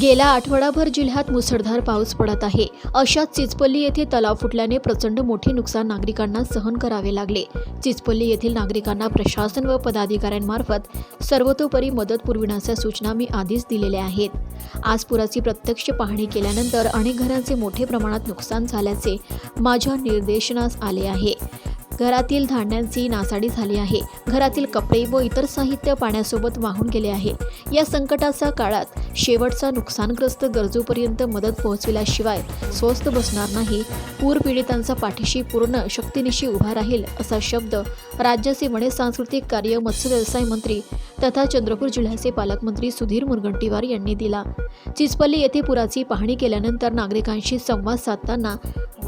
गेल्या आठवडाभर जिल्ह्यात मुसळधार पाऊस पडत आहे. अशात चिचपल्ली येथे तलाव फुटल्याने प्रचंड मोठे नुकसान नागरिकांना सहन करावे लागले. चिचपल्ली येथील नागरिकांना प्रशासन व पदाधिकाऱ्यांमार्फत सर्वतोपरी मदत पुरविण्याच्या सूचना मी आधीच दिलेल्या आहेत. आज पुराची प्रत्यक्ष पाहणी केल्यानंतर अनेक घरांचे मोठे प्रमाणात नुकसान झाल्याचे माझ्या निर्देशनास आले आहे. घरातील धान्यांची नासाडी झाली आहे. घरातील कपडे व इतर साहित्य पाण्यासोबत वाहून गेले आहे. या संकटाच्या काळात शेवटचा नुकसानग्रस्त गरजूपर्यंत मदत पोहोचविल्याशिवाय स्वस्त बसणार नाही. पूर पीडितांचा पाठीशी पूर्ण शक्तीनिशी उभा राहील असा शब्द राज्याचे वणे सांस्कृतिक कार्य मत्स्य व्यवसाय मंत्री तथा चंद्रपूर जिल्ह्याचे पालकमंत्री सुधीर मुनगंटीवार यांनी दिला. चिचपल्ली येथे पुराची पाहणी केल्यानंतर नागरिकांशी संवाद साधताना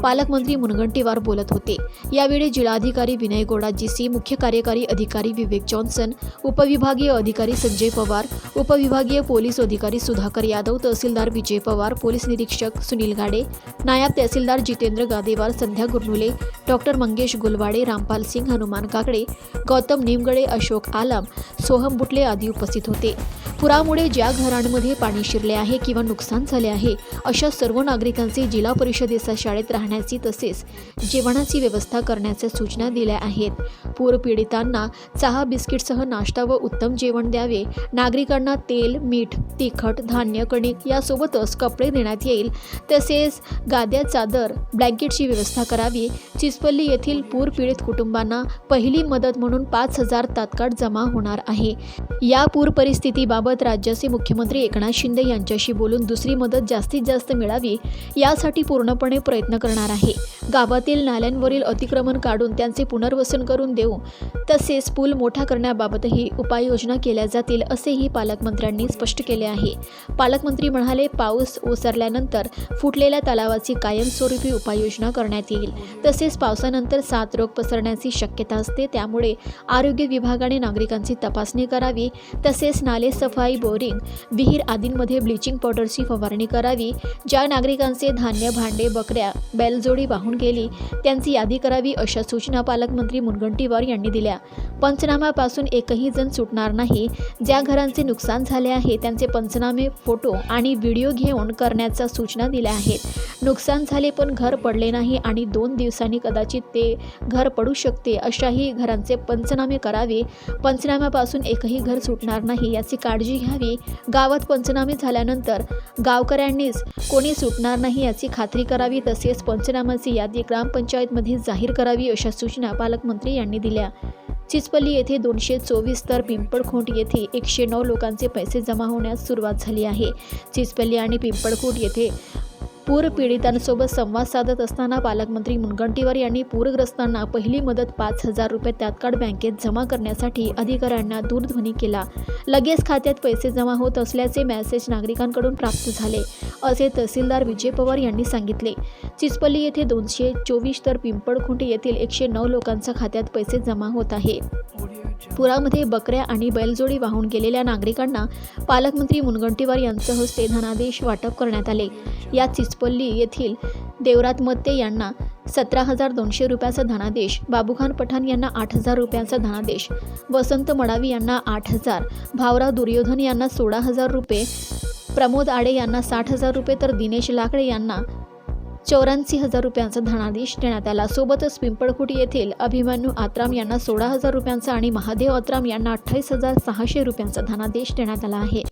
पालकमंत्री मुनगंटीवार बोलत होते. यावेळी जिल्हाधिकारी विनय गोडा जीसी मुख्य कार्यकारी अधिकारी विवेक जॉन्सन उपविभागीय अधिकारी संजय पवार उपविभागीय पोलीस अधिकारी सुधाकर यादव तहसीलदार विजय पवार पोलीस निरीक्षक सुनील गाडे नायब तहसीलदार जितेंद्र गादेवार संध्या गुरनुले डॉक्टर मंगेश गुलवाडे रामपाल सिंग हनुमान काकडे गौतम निमगडे अशोक आलम सोहम बुटले आदी उपस्थित होते. पुरामुळे ज्या घरांमध्ये पाणी शिरले आहे किंवा नुकसान झाले आहे अशा सर्व नागरिकांचे जिल्हा परिषदेच्या शाळेत राहण्याची तसेच जेवणाची व्यवस्था करण्याच्या सूचना दिल्या आहेत. पूर पीडितांना चहा बिस्किटसह नाश्ता व उत्तम जेवण द्यावे. नागरिकांना तेल मीठ तिखट धान्य कणिक यासोबतच कपडे देण्यात येईल. तसेच गाद्या चादर ब्लँकेटची व्यवस्था करावी. चिचपल्ली येथील पूर पीडित कुटुंबांना पहिली मदत म्हणून पाच हजार तात्काळ जमा होणार आहे. या पूर परिस्थितीबाबत राज्याचे मुख्यमंत्री एकनाथ शिंदे यांच्याशी बोलून दुसरी मदत जास्तीत जास्त मिळावी यासाठी पूर्णपणे प्रयत्न करणार आहे. गावातील नाल्यांवरील अतिक्रमण काढून त्यांचे पुनर्वसन करून देऊ. तसेच पूल मोठा करण्याबाबतही उपाययोजना केल्या जातील असेही पालकमंत्र्यांनी स्पष्ट केले आहे. पालकमंत्री म्हणाले पाऊस ओसरल्यानंतर फुटलेल्या तलावाची कायमस्वरूपी उपाययोजना करण्यात येईल. तसेच पावसानंतर सात रोग पसरण्याची शक्यता असते त्यामुळे आरोग्य विभागाने नागरिकांची तपासणी करावी. तसेच नाले सफाई बोरिंग विहीर आदींमध्ये ब्लिचिंग पावडरची फवारणी करावी. ज्या नागरिकांचे धान्य भांडे बकऱ्या बैलजोडी वाहून गेली. त्यांची यादी करावी अशा सूचना पालकमंत्री मुनगंटीवार यांनी दिल्या. पंचनाम्यापासून एकही जण सुटणार नाही. ज्या घरांचे नुकसान झाले आहे त्यांचे पंचनामे फोटो आणि व्हिडिओ घेऊन करण्याच्या सूचना दिल्या आहेत. नुकसान झाले पण घर पडले नाही आणि दोन दिवसांनी कदाचित ते घर पडू शकते अशाही घरांचे पंचनामे करावे. पंचनाम्यापासून एकही घर सुटणार नाही याची काळजी घ्यावी. गावात पंचनामे झाल्यानंतर गावकऱ्यांनीच कोणी सुटणार नाही याची खात्री करावी तसेच पंचनाम्याची यादी ग्रामपंचायतमध्ये जाहीर करावी अशा सूचना पालकमंत्री यांनी दिल्या. चिचपल्ली येथे दोनशे चोवीस तर पिंपळखोंट येथे एकशे नऊ लोकांचे पैसे जमा होण्यास सुरुवात झाली आहे. चिचपल्ली आणि पिंपळखोट येथे पूरपीडितांसोबत संवाद साधत असताना पालकमंत्री मुनगंटीवार यांनी पूरग्रस्तांना पहिली मदत पाच हजार रुपये तात्काळ बँकेत जमा करण्यासाठी अधिकाऱ्यांना दूरध्वनी केला. लगेच खात्यात पैसे जमा होत असल्याचे मेसेज नागरिकांकडून प्राप्त झाले असे तहसीलदार विजय पवार यांनी सांगितले. चिचपल्ली येथे दोनशे चोवीस तर पिंपळखुंटी येथील एकशे नऊ लोकांच्या खात्यात पैसे जमा होत आहे. पुरामध्ये बकऱ्या आणि बैलजोडी वाहून गेलेल्या नागरिकांना पालकमंत्री मुनगंटीवार यांच्या हस्ते धनादेश वाटप करण्यात आले. या चिचपल्ली येथील देवरात मत्ते यांना सतरा हजार दोनशे रुपयाचा धनादेश बाबूखान पठाण यांना आठ हजार रुपयांचा धनादेश वसंत मडावी यांना आठ हजार भावराव दुर्योधन यांना सोळा हजार रुपये प्रमोद आडे यांना साठ हजार रुपये तर दिनेश लाकडे यांना चौऱ्याऐंशी हजार रुपयांचा धनादेश देण्यात आला. सोबतच पिंपळखुटी येथील अभिमन्यू आत्राम यांना सोळा हजार रुपयांचा आणि महादेव आत्राम यांना अठ्ठावीस हजार सहाशे रुपयांचा धनादेश देण्यात आला आहे.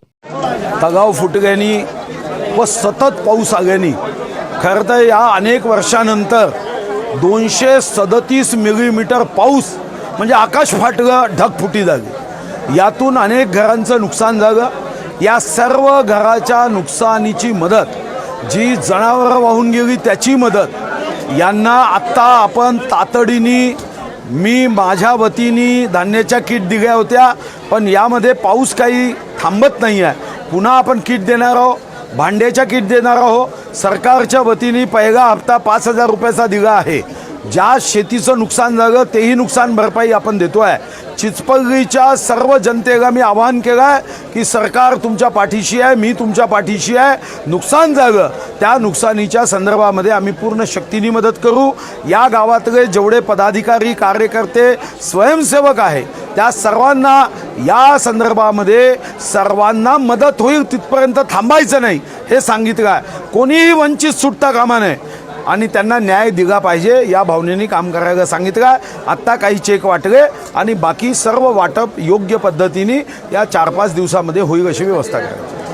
तगाव फुटग्यानी व सतत पाऊस आल्याने खरं तर या अनेक वर्षानंतर दोनशे सदतीस मिलीमीटर पाऊस म्हणजे आकाश फाटलं ढगफुटी झाली यातून अनेक घरांचं नुकसान झालं या सर्व घराच्या नुकसानीची मदत जी जनावरं वाहून गेली त्याची मदत. यांना आत्ता आपण तातडीने मी माझ्या वतीने धान्याच्या किट दिल्या होत्या पण यामध्ये पाऊस काही थांबत नाही आहे. पुन्हा आपण किट देणार आहोत भांड्याच्या किट देणार आहोत. सरकारच्या वतीने पहिला हप्ता पाच हजार रुपयाचा दिला आहे. ज्या शेतीचं नुकसान झालं तेही नुकसान भरपाई आपण देतो आहे चिचपल्लीच्या सर्व जनतेला मी आवाहन केलं आहे की सरकार तुमच्या पाठीशी आहे मी तुमच्या पाठीशी आहे. नुकसान झालं त्या नुकसानीच्या संदर्भामध्ये आम्ही पूर्ण शक्तीने मदत करू. या गावातले जेवढे पदाधिकारी कार्यकर्ते स्वयंसेवक आहे त्या सर्वांना या संदर्भामध्ये सर्वांना मदत होईल तिथपर्यंत थांबायचं नाही हे सांगितलं आहे. कोणीही वंचित सुटता कामा नये. आणि त्यांना न्याय दिला पाहिजे या भावनेने काम करायला सांगितलं आत्ता काही चेक वाटले आणि बाकी सर्व वाटप योग्य पद्धतीने या चार पाच दिवसामध्ये होईल अशी व्यवस्था करायची.